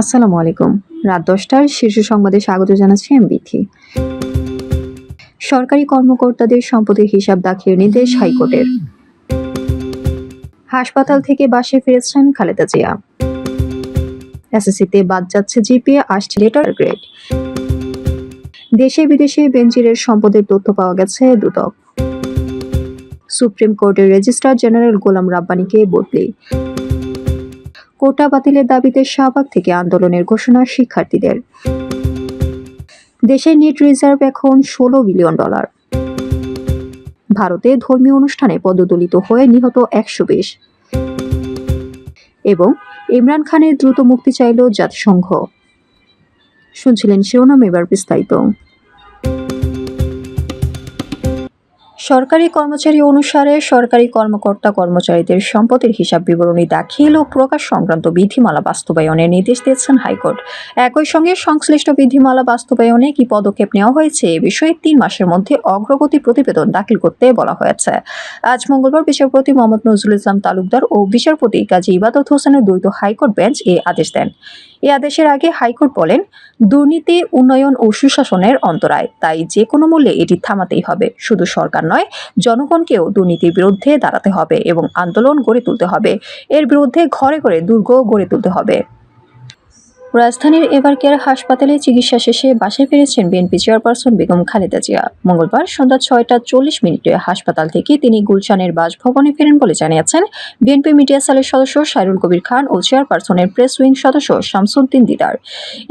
আসসালামু আলাইকুম। রাত দশটার শীর্ষ সংবাদে স্বাগত জানাচ্ছি আমি বিথি। সরকারি কর্মকর্তাদের সম্পদের হিসাব দাখিলের নির্দেশ হাইকোর্টের। হাসপাতাল থেকে বাসে ফিরেছেন খালেদা জিয়া। এসএসসিতে বাদ যাচ্ছে জিপিএ আসছে লেটার গ্রেড। দেশে বিদেশে বেঞ্জিরের সম্পদের তথ্য পাওয়া গেছে দুদক। সুপ্রিম কোর্টের রেজিস্ট্রার জেনারেল গোলাম রাব্বানিকে বদলি। কোটা বাতিলের দাবিতে শাহবাগ থেকে আন্দোলনের ঘোষণা শিক্ষার্থীদের। দেশের নেট রিজার্ভ এখন ষোলো বিলিয়ন ডলার। ভারতে ধর্মীয় অনুষ্ঠানে পদদলিত হয়ে নিহত একশো বিশ। এবং ইমরান খানের দ্রুত মুক্তি চাইল জাতিসংঘ। শুনছিলেন শিরোনাম এবার বিস্তারিত। সরকারি কর্মচারী অনুসারে সরকারি কর্মকর্তা কর্মচারীদের সম্পদের হিসাব বিবরণী দাখিল ও প্রকাশ সংক্রান্ত বিধিমালা বাস্তবায়নের নির্দেশ দিয়েছেন হাইকোর্ট। একই সঙ্গে সংশ্লিষ্ট বিধিমালা বাস্তবায়নে কি পদক্ষেপ নেওয়া হয়েছে এ বিষয়ে তিন মাসের মধ্যে অগ্রগতি প্রতিবেদন দাখিল করতে বলা হয়েছে। আজ মঙ্গলবার বিচারপতি মোহাম্মদ নজরুল ইসলাম তালুকদার ও বিচারপতি কাজী ইবাদত হোসেনের দ্বৈত হাইকোর্ট বেঞ্চ এ আদেশ দেন। এই আদেশের আগে হাইকোর্ট বলেন, দুর্নীতি, উন্নয়ন ও সুশাসনের অন্তরায়, তাই যে কোনো মূল্যে এটি থামাতেই হবে। শুধু সরকার নয়, জনগণকেও দুর্নীতির বিরুদ্ধে দাঁড়াতে হবে এবং আন্দোলন গড়ে তুলতে হবে। এর বিরুদ্ধে ঘরে ঘরে দুর্গ গড়ে তুলতে হবে। রাজধানীর এবার কেয়ার হাসপাতালে চিকিৎসা শেষে বাসায় ফিরেছেন বিএনপি চেয়ারপারসন বেগম খালেদা জিয়া। মঙ্গলবার সন্ধ্যা ছয়টা চল্লিশ মিনিটে হাসপাতাল থেকে তিনি গুলশানের বাসভবনে ফেরেন বলে জানিয়েছেন। বিএনপি মিডিয়া সেলের সদস্য সাইরুল কবির খান ও চেয়ারপারসনের প্রেস উইং সদস্য শামসুদ্দিন দিদার।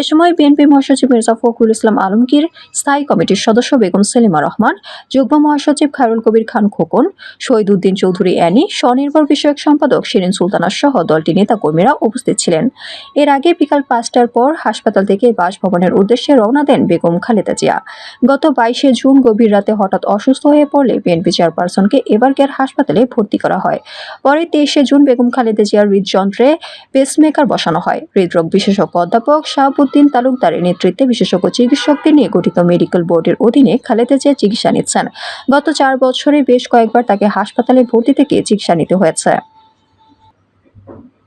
এ সময় বিএনপি মহাসচিব মির্জা ফখরুল ইসলাম আলমগীর, স্থায়ী কমিটির সদস্য বেগম সেলিমা রহমান, যুগ্ম মহাসচিব খায়রুল কবির খান খোকন শহীদ উদ্দিন চৌধুরী অ্যানি, স্বনির্ভর বিষয়ক সম্পাদক শিরিন সুলতানা সহ দলটির নেতাকর্মীরা উপস্থিত ছিলেন। এর আগে বিকাল পাঁচটার পর হাসপাতাল থেকে বাসভবনের উদ্দেশ্যে রওনা দেন বেগম খালেদা জিয়া। গত বাইশে জুন গভীর রাতে হঠাৎ অসুস্থ হয়ে পড়লে বিএনপি চেয়ারপারসনকে এবারকের হাসপাতালে ভর্তি করা হয়। পরে তেইশে জুন বেগম খালেদা জিয়ার হৃদযন্ত্রে পেসমেকার বসানো হয়। হৃদরোগ বিশেষজ্ঞ অধ্যাপক শাহাবুদ্দিন তালুকদারের নেতৃত্বে বিশেষজ্ঞ চিকিৎসকদের নিয়ে গঠিত মেডিকেল বোর্ডের অধীনে খালেদা জিয়া চিকিৎসা নিচ্ছেন। গত চার বছরে বেশ কয়েকবার তাকে হাসপাতালে ভর্তি থেকে চিকিৎসা নিতে হয়েছে।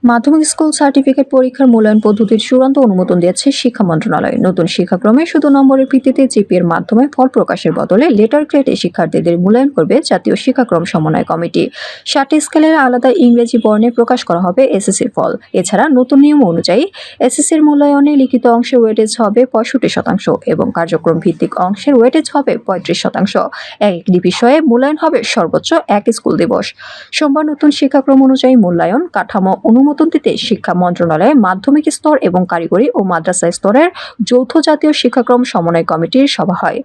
মাধ্যমিক স্কুল সার্টিফিকেট পরীক্ষার মূল্যায়ন পদ্ধতির চূড়ান্ত অনুমোদন দিয়েছে শিক্ষা মন্ত্রণালয়। নতুন শিক্ষাক্রমে শুধু নম্বরের ভিত্তিতে জিপিএর মাধ্যমে ফল প্রকাশের বদলে লেটার গ্রেডে শিক্ষার্থীদের মূল্যায়ন করবে জাতীয় শিক্ষাক্রম সমন্বয় কমিটি। ষাটটি স্কেলের আলাদা ইংরেজি বর্ণে প্রকাশ করা হবে এসএসসির ফল। এছাড়া নতুন নিয়ম অনুযায়ী এসএসসির মূল্যায়নে লিখিত অংশের ওয়েটেজ হবে পঁয়ষট্টি শতাংশ এবং কার্যক্রম ভিত্তিক অংশের ওয়েটেজ হবে পঁয়ত্রিশ শতাংশ। একটি বিষয়ে মূল্যায়ন হবে সর্বোচ্চ এক স্কুল দিবস। সোমবার নতুন শিক্ষাক্রম অনুযায়ী মূল্যায়ন, কাঠামো, অনুমোদন দিতে শিক্ষা মন্ত্রণালয়ে মাধ্যমিক স্তর এবং কারিগরি ও মাদ্রাসা স্তরের যৌথ জাতীয় শিক্ষাক্রম সমন্বয় কমিটির সভা হয়।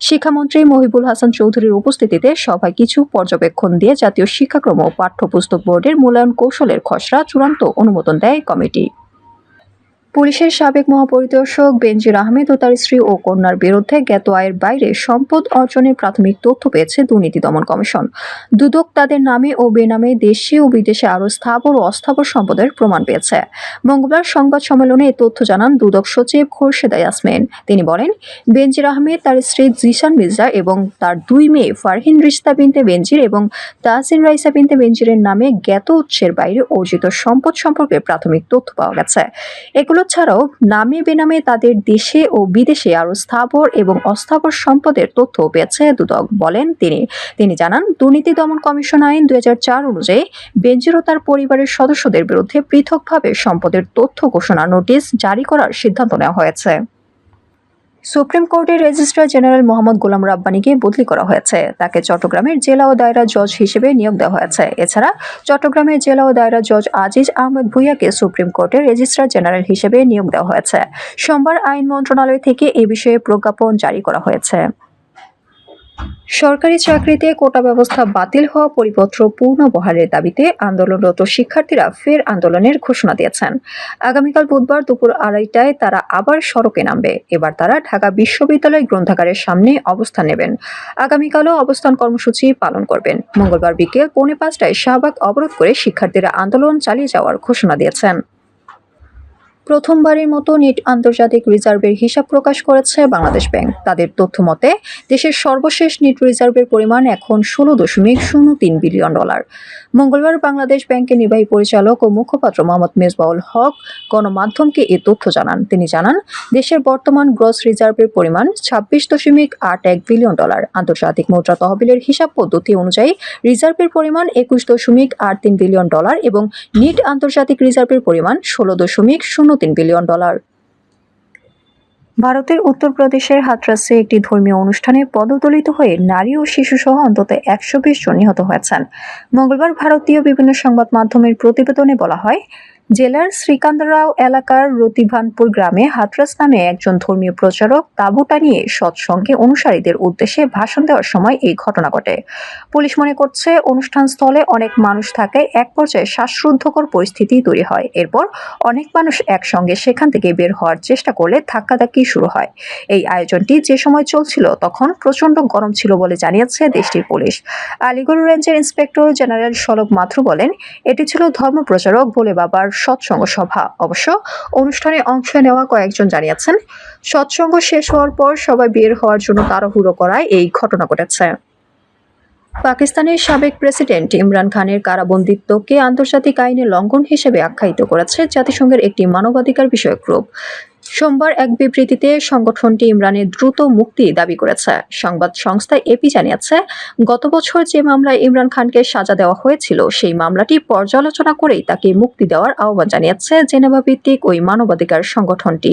শিক্ষামন্ত্রী মহিবুল হাসান চৌধুরীর উপস্থিতিতে সভায় কিছু পর্যবেক্ষণ দিয়ে জাতীয় শিক্ষাক্রম ও পাঠ্যপুস্তক বোর্ডের মূল্যায়ন কৌশলের খসড়া চূড়ান্ত অনুমোদন দেয় কমিটি। পুলিশের সাবেক মহাপরিদর্শক বেনজির আহমেদ ও তার স্ত্রী ও কন্যার বিরুদ্ধে জ্ঞাত আয়ের বাইরে সম্পদ অর্জনের প্রাথমিক তথ্য পেয়েছে দুর্নীতি দমন কমিশন। দুদক তাদের নামে ও বেনামে দেশে ও বিদেশে আরও স্থাবর ও অস্থাবর সম্পদের প্রমাণ পেয়েছে। মঙ্গলবার সংবাদ সম্মেলনে এ তথ্য জানান দুদক সচিব খোরশেদা ইয়াসমিন। তিনি বলেন, বেনজির আহমেদ, তার স্ত্রী জিশান মির্জা এবং তার দুই মেয়ে ফারহিন রিস্তা বিনতে বেনজির এবং তাহসিন রাইসা বিনতে বেনজিরের নামে জ্ঞাত উৎসের বাইরে অর্জিত সম্পদ সম্পর্কে প্রাথমিক তথ্য পাওয়া গেছে। এগুলো ছাড়াও নামে বেনামে তাদের দেশে ও বিদেশে আরও স্থাবর এবং অস্থাবর সম্পদের তথ্য পেয়েছে দুদক বলেন তিনি। তিনি জানান, দুর্নীতি দমন কমিশন আইন দুই হাজার চার অনুযায়ী বেঞ্জির তার পরিবারের সদস্যদের বিরুদ্ধে পৃথকভাবে সম্পদের তথ্য ঘোষণা নোটিশ জারি করার সিদ্ধান্ত নেওয়া হয়েছে। সুপ্রিম কোর্টের রেজিস্ট্রার জেনারেল মোহাম্মদ গোলাম রাব্বানিকে বদলি করা হয়েছে। তাকে চট্টগ্রামের জেলা ও দায়রা জজ হিসেবে নিয়োগ দেওয়া হয়েছে। এছাড়া চট্টগ্রামের জেলা ও দায়রা জজ আজিজ আহমেদ ভুইয়াকে সুপ্রিম কোর্টের রেজিস্ট্রার জেনারেল হিসেবে নিয়োগ দেওয়া হয়েছে। সোমবার আইন মন্ত্রণালয় থেকে এ বিষয়ে প্রজ্ঞাপন জারি করা হয়েছে। সরকারি চাকরিতে কোটা ব্যবস্থা বাতিল হওয়া পরিপত্র পূর্ণ বহালের দাবিতে আন্দোলনরত শিক্ষার্থীরা ফের আন্দোলনের ঘোষণা দিয়েছেন। আগামীকাল বুধবার দুপুর আড়াইটায় তারা আবার সড়কে নামবে। এবার তারা ঢাকা বিশ্ববিদ্যালয় গ্রন্থাগারের সামনে অবস্থান নেবেন। আগামীকালও অবস্থান কর্মসূচি পালন করবেন। মঙ্গলবার বিকেল পৌনে পাঁচটায় শাহবাগ অবরোধ করে শিক্ষার্থীরা আন্দোলন চালিয়ে যাওয়ার ঘোষণা দিয়েছেন। প্রথমবারের মতো নিট আন্তর্জাতিক রিজার্ভের হিসাব প্রকাশ করেছে বাংলাদেশ ব্যাংক। তাদের তথ্য মতে, দেশের সর্বশেষ নিট রিজার্ভের পরিমাণ এখন ষোলো দশমিক শূন্য তিন বিলিয়ন ডলার। মঙ্গলবার বাংলাদেশ ব্যাংকের নির্বাহী পরিচালক ও মুখপাত্র মোহাম্মদ মেজবাউল হক গণমাধ্যমকে এ তথ্য জানান। তিনি জানান, দেশের বর্তমান গ্রস রিজার্ভের পরিমাণ ছাব্বিশ দশমিক আট এক বিলিয়ন ডলার। আন্তর্জাতিক মুদ্রা তহবিলের হিসাব পদ্ধতি অনুযায়ী রিজার্ভের পরিমাণ একুশ দশমিক আট তিন বিলিয়ন ডলার এবং নিট আন্তর্জাতিক রিজার্ভের পরিমাণ ষোলো দশমিক শূন্য তিন বিলিয়ন ডলার। ভারতের উত্তরপ্রদেশের হাতরাসে একটি ধর্মীয় অনুষ্ঠানে পদদলিত হয়ে নারী ও শিশুসহ অন্তত একশো বিশ জন নিহত হয়েছেন। মঙ্গলবার ভারতীয় বিভিন্ন সংবাদ মাধ্যমের প্রতিবেদনে বলা হয় জেলার শ্রীকান্তরাও এলাকার রতিভানপুর গ্রামে হাতরাস নামে একজন ধর্মীয় প্রচারক তাঁবু টানিয়ে সৎসঙ্গে অনুসারীদের উদ্দেশ্যে ভাষণ দেওয়ার সময় এই ঘটনা ঘটে। পুলিশ মনে করছে, অনুষ্ঠান স্থলে অনেক মানুষ থাকায় এক পর্যায়ে শ্বাসরুদ্ধকর পরিস্থিতি তৈরি হয়। এরপর অনেক মানুষ একসঙ্গে সেখান থেকে বের হওয়ার চেষ্টা করলে ধাক্কাধাক্কি শুরু হয়। এই আয়োজনটি যে সময় চলছিল তখন প্রচণ্ড গরম ছিল বলে জানিয়েছে দেশটির পুলিশ। আলিগড় রেঞ্জের ইন্সপেক্টর জেনারেল সলভ মাথুর বলেন, এটি ছিল ধর্ম প্রচারক বলে বাবার সৎসঙ্গ সভা। অবশ্য অনুষ্ঠানে অংশ নেওয়া কয়েকজন জানিয়েছেন, সৎসঙ্গ শেষ হওয়ার পর সবাই বের হওয়ার জন্য তাড়াহুড়ো করায় এই ঘটনা ঘটেছে। পাকিস্তানের সাবেক প্রেসিডেন্ট ইমরান খানের কারাবন্দিত্বকে আন্তর্জাতিক আইনের লঙ্ঘন হিসেবে আখ্যায়িত করেছে জাতিসংঘের একটি মানবাধিকার বিষয়ক গ্রুপ। সোমবার এক বিবৃতিতে সংগঠনটি ইমরানের দ্রুত মুক্তি দাবি করেছে। সংবাদ সংস্থা এপি জানিয়েছে, গত বছর যে মামলায় ইমরান খানকে সাজা দেওয়া হয়েছিল, সেই মামলাটি পর্যালোচনা করেই তাকে মুক্তি দেওয়ার আহ্বান জানিয়েছে জেনেভা ভিত্তিক ওই মানবাধিকার সংগঠনটি।